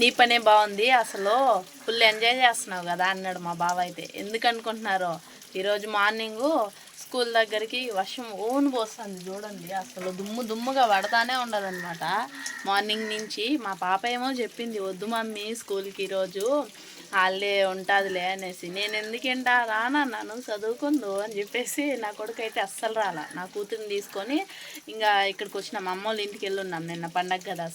నీ పనే బాగుంది అసలు ఫుల్ ఎంజాయ్ చేస్తున్నావు కదా అన్నాడు మా బావ అయితే. ఎందుకు అనుకుంటున్నారు? ఈరోజు మార్నింగు స్కూల్ దగ్గరికి వర్షం ఓన్ పోస్తుంది చూడండి అసలు దుమ్ము దుమ్ముగా పడతానే ఉండదన్నమాట. మార్నింగ్ నుంచి మా పాప ఏమో చెప్పింది వద్దు మమ్మీ స్కూల్కి ఈరోజు వాళ్ళే ఉంటుందిలే అనేసి. నేను ఎందుకేంటా రానన్నాను చదువుకుందు అని చెప్పేసి నా కొడుకు అయితే అస్సలు రాలా. నా కూతురిని తీసుకొని ఇంకా ఇక్కడికి వచ్చినాం. అమ్మ వాళ్ళ ఇంటికి వెళ్ళి ఉన్నాం నిన్న పండగ కదా.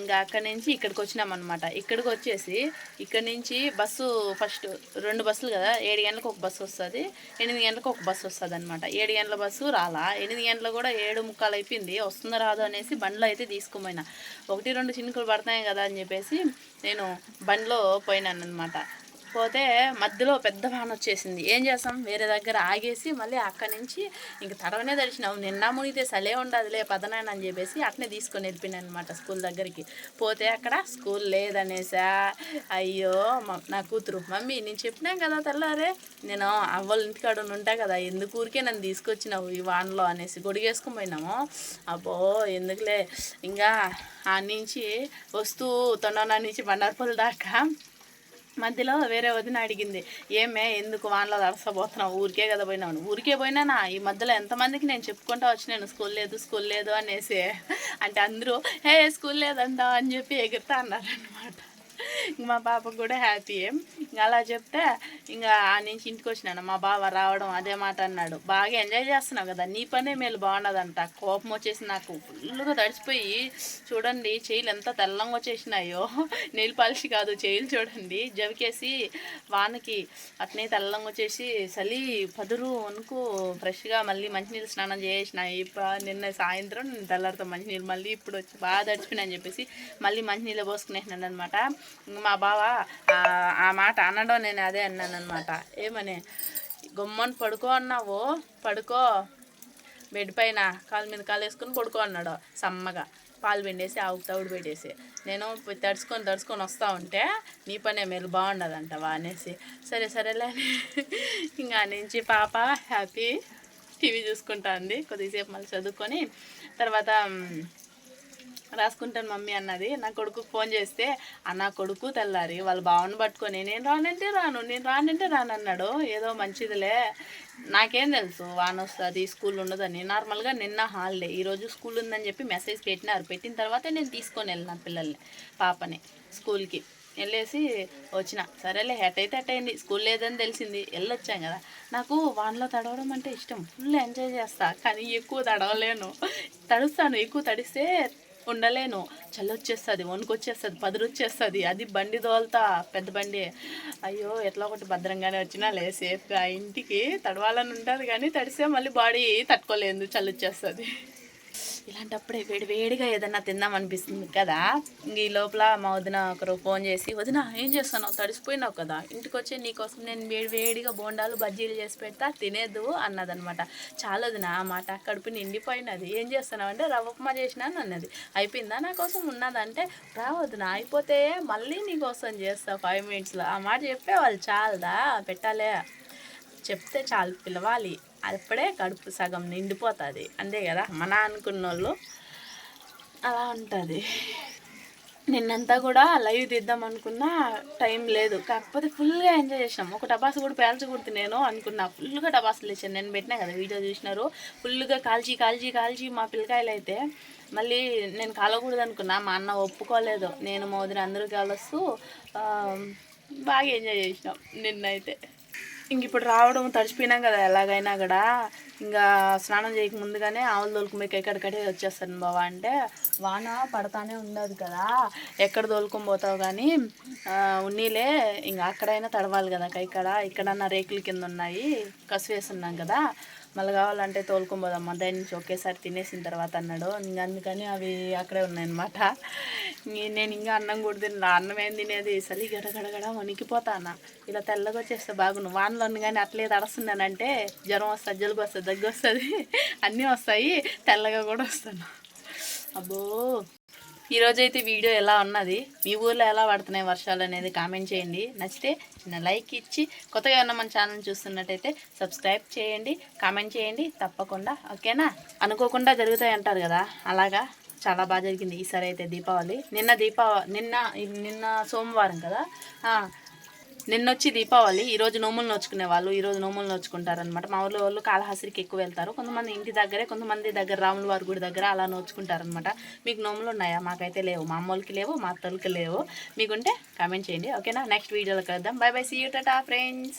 ఇంకా అక్కడి నుంచి ఇక్కడికి వచ్చినాం అనమాట ఇక్కడికి వచ్చేసి ఇక్కడి నుంచి బస్సు ఫస్ట్ రెండు బస్సులు కదా. ఏడు గంటలకు ఒక బస్సు వస్తుంది ఎనిమిది గంటలకు ఒక బస్సు వస్తుంది అనమాట ఏడు గంటల బస్సు రాలా. ఎనిమిది గంటలు కూడా ఏడు ముక్కాలు అయిపోయింది. వస్తుందో రాదో అనేసి బండ్లో అయితే తీసుకుపోయినా. ఒకటి రెండు చినుకులు పడతాయి కదా అని చెప్పేసి నేను బండిలో పోయినాను అనమాట పోతే మధ్యలో పెద్ద వాన వచ్చేసింది. ఏం చేస్తాం? వేరే దగ్గర ఆగేసి మళ్ళీ అక్కడి నుంచి ఇంక తడవనే తడిచినావు నిన్న మునిగితే సలే ఉండదులే పదనాయన అని చెప్పేసి అట్నే తీసుకొని వెళ్ళిపోయినాను అనమాట స్కూల్ దగ్గరికి. పోతే అక్కడ స్కూల్ లేదనేసా. అయ్యో మ- నా కూతురు మమ్మీ నేను చెప్పినాం కదా తెల్లారే నేను అవ్వల ఇంటికాడ ఉంటా కదా ఎందుకు ఊరికే నన్ను తీసుకొచ్చినావు ఈ వానలో? అనేసి గొడిగేసుకుని పోయినాము. అబ్బో ఎందుకులే. ఇంకా ఆ నుంచి వస్తూ తొండ నుంచి బండార్పల్లి దాకా మధ్యలో వేరే వదిన అడిగింది ఏమే ఎందుకు వానలో తడసపోతున్నావు ఊరికే కదా పోయినావు ఊరికే పోయినానా? ఈ మధ్యలో ఎంతమందికి నేను చెప్పుకుంటా వచ్చినాను స్కూల్ లేదు స్కూల్ లేదు అనేసి. అంటే అందరూ హే స్కూల్ లేదంట అని చెప్పి ఎగురుతా అన్నారనమాట మా పాపకు కూడా హ్యాపీ ఇంకా అలా చెప్తే ఇంకా ఆ నుంచి ఇంటికి వచ్చినాను. మా బావ రావడం అదే మాట అన్నాడు. బాగా ఎంజాయ్ చేస్తున్నావు కదా నీ పనే మేలు బాగున్నదంట. కోపం వచ్చేసి నాకు. ఫుల్గా తడిచిపోయి చూడండి చేయిలు ఎంత తెల్లంగా వచ్చేసినాయో. నెయిల్ పాలిష్ కాదు చేయిలు చూడండి. జవికేసి వానకి అట్నే తెల్లంగా వచ్చేసి చలి పదురు వణుకు ఫ్రెష్గా మళ్ళీ మంచినీళ్ళు స్నానం చేసిన నిన్న సాయంత్రం తెల్లారితో మంచినీళ్ళు మళ్ళీ ఇప్పుడు వచ్చి బాగా తడిచిపోయినా అని చెప్పేసి మళ్ళీ మంచినీళ్ళు పోసుకునేసినాను అనమాట మా బావ ఆ- మాట అనడం నేను అదే అన్నాను అనమాట ఏమని గుమ్మని పడుకో అన్నావు పడుకో బెడ్ పైన కాలు మీద కాలు వేసుకొని పడుకో అన్నాడు సమ్మగా. పాలు పిండేసి ఆవుకు తవుడు పెట్టేసి. నేను తడుచుకొని తడుచుకొని వస్తూ ఉంటే నీ పనే మీరు బాగుండదంటవా అనేసి. సరే సరేలే. ఇంకా నుంచి పాప హ్యాపీ టీవీ చూసుకుంటా ఉంది కొద్దిసేపు మళ్ళీ చదువుకొని తర్వాత రాసుకుంటాను మమ్మీ అన్నది. నా కొడుకు ఫోన్ చేస్తే నా కొడుకు తెల్లారి వాళ్ళ బావను పట్టుకొని నేను రానంటే రాను నేను రానంటే రాను అన్నాడు ఏదో మంచిదిలే. నాకేం తెలుసు వాన వస్తుంది స్కూల్ ఉండదని. నార్మల్గా నిన్న హాలిడే. ఈరోజు స్కూల్ ఉందని చెప్పి మెసేజ్ పెట్టినారు. పెట్టిన తర్వాత నేను తీసుకొని వెళ్ళిన పిల్లల్ని పాపని స్కూల్కి. వెళ్ళేసి వచ్చిన. సరేలే హెట్ అయితే హెట్ అయింది. స్కూల్ లేదని తెలిసింది. వెళ్ళొచ్చాం కదా. నాకు వానలో తడవడం అంటే ఇష్టం. ఫుల్ ఎంజాయ్ చేస్తా. కానీ ఎక్కువ తడవలేను. తడుస్తాను. ఎక్కువ తడిస్తే ఉండలేను. చల్లొచ్చేస్తుంది వణుకొచ్చేస్తుంది పదురొచ్చేస్తుంది అది బండి దోల్తా పెద్ద బండి. అయ్యో ఎట్లా ఒకటి భద్రంగానే వచ్చినా లే సేఫ్గా. ఇంటికి తడవాలని ఉంటుంది కానీ తడిస్తే మళ్ళీ బాడీ తట్టుకోలేదు చల్లొచ్చేస్తుంది ఇలాంటప్పుడే వేడి వేడిగా ఏదన్నా తిందాం అనిపిస్తుంది కదా. ఇంక ఈ లోపల మా వదిన ఒకరు ఫోన్ చేసి వదిన ఏం చేస్తున్నావు? తడిసిపోయినావు కదా. ఇంటికి వచ్చి నీకోసం నేను వేడి వేడిగా బోండాలు బజ్జీలు చేసి పెడతా తినేదు అన్నదనమాట. చాలా వదిన ఆ మాట. కడుపు నిండిపోయినది. ఏం చేస్తున్నావు అంటే రవ్వ ఉప్మా చేసినాను అన్నది. అయిపోయిందా నా కోసం ఉన్నదంటే రా వదిన అయిపోతే మళ్ళీ నీకోసం చేస్తా ఫైవ్ మినిట్స్లో ఆ మాట చెప్పే వాళ్ళు చాలదా పెట్టాలే. చెప్తే చాలు పిలవాలి. అప్పుడే కడుపు సగం నిండిపోతుంది. అంతే కదా? మన అనుకున్న వాళ్ళు అలా ఉంటుంది. నిన్నంతా కూడా లైవ్ తీద్దాం అనుకున్నా టైం లేదు. కాకపోతే ఫుల్గా ఎంజాయ్ చేసినాం. ఒక టపాసు కూడా పేల్చకూడదు నేను అనుకున్నా. ఫుల్గా టపాసులు తెచ్చాను. నేను పెట్టినా కదా వీడియో చూసినారు. ఫుల్గా కాల్చి కాల్చి కాల్చి మా పిల్లకాయలు అయితే మళ్ళీ నేను కాలకూడదు అనుకున్నా. మా అన్న ఒప్పుకోలేదు. నేను మా అందరూ కలుస్తూ బాగా ఎంజాయ్ చేసినాం నిన్నైతే. ఇంక ఇప్పుడు రావడం తడిచిపోయినాం కదా ఎలాగైనా కూడా. ఇంకా స్నానం చేయక ముందుగానే ఆవులు తోలుకుపోయి ఎక్కడికడే వచ్చేస్తాను బావా అంటే వాన పడతానే ఉండదు కదా. ఎక్కడ తోలుకొని పోతావు కానీ ఉన్నీలే ఇంకా అక్కడైనా తడవాలి కదా కైకడ ఇక్కడన్నా రేకుల కింద ఉన్నాయి కసు వేస్తున్నాం కదా. మళ్ళీ కావాలంటే తోలుకొని దాని నుంచి ఒకేసారి తినేసిన తర్వాత అన్నాడు. ఇంక అందుకని అవి అక్కడే ఉన్నాయన్నమాట. ఇంక నేను ఇంకా అన్నం కూడా తిన్నా అన్నం ఏం తినేది? చలి గడగడగడ వణికిపోతానా? ఇలా తెల్లగా వచ్చేస్తే బాగుండు వానలో కానీ అట్లే తడుస్తున్నానంటే జ్వరం వస్తుంది జలుబు వస్తుంది దగ్గు వస్తుంది అన్నీ వస్తాయి. తెల్లగా కూడా వస్తాను. అబ్బో! ఈరోజైతే వీడియో ఎలా ఉన్నది? మీ ఊర్లో ఎలా పడుతున్నాయి వర్షాలు అనేది కామెంట్ చేయండి. నచ్చితే చిన్న లైక్ ఇచ్చి కొత్తగా ఏమన్నా మన ఛానల్ చూస్తున్నట్టయితే సబ్స్క్రైబ్ చేయండి కామెంట్ చేయండి. తప్పకుండా ఓకేనా? అనుకోకుండా జరుగుతాయి అంటారు కదా? అలాగా? చాలా బాగా జరిగింది. ఈసారి అయితే దీపావళి. నిన్న దీపావళి నిన్న నిన్న సోమవారం కదా? నిన్న వచ్చి దీపావళి ఈరోజు నోములు నోచుకునే వాళ్ళు ఈరోజు నోములు నోచుకుంటారనమాట మా ఊళ్ళో వాళ్ళు కాళహస్తికి ఎక్కువ వెళ్తారు. కొంతమంది ఇంటి దగ్గరే కొంతమంది దగ్గర రాముల వారి గుడి దగ్గర అలా నోచుకుంటారనమాట మీకు నోములు ఉన్నాయా? మాకైతే లేవు. మా అమ్మోళ్ళకి లేవు మా అత్తలకి లేవు. మీకుంటే కామెంట్ చేయండి. ఓకేనా? నెక్స్ట్ వీడియోలో కలుద్దాం. Bye bye see you tata friends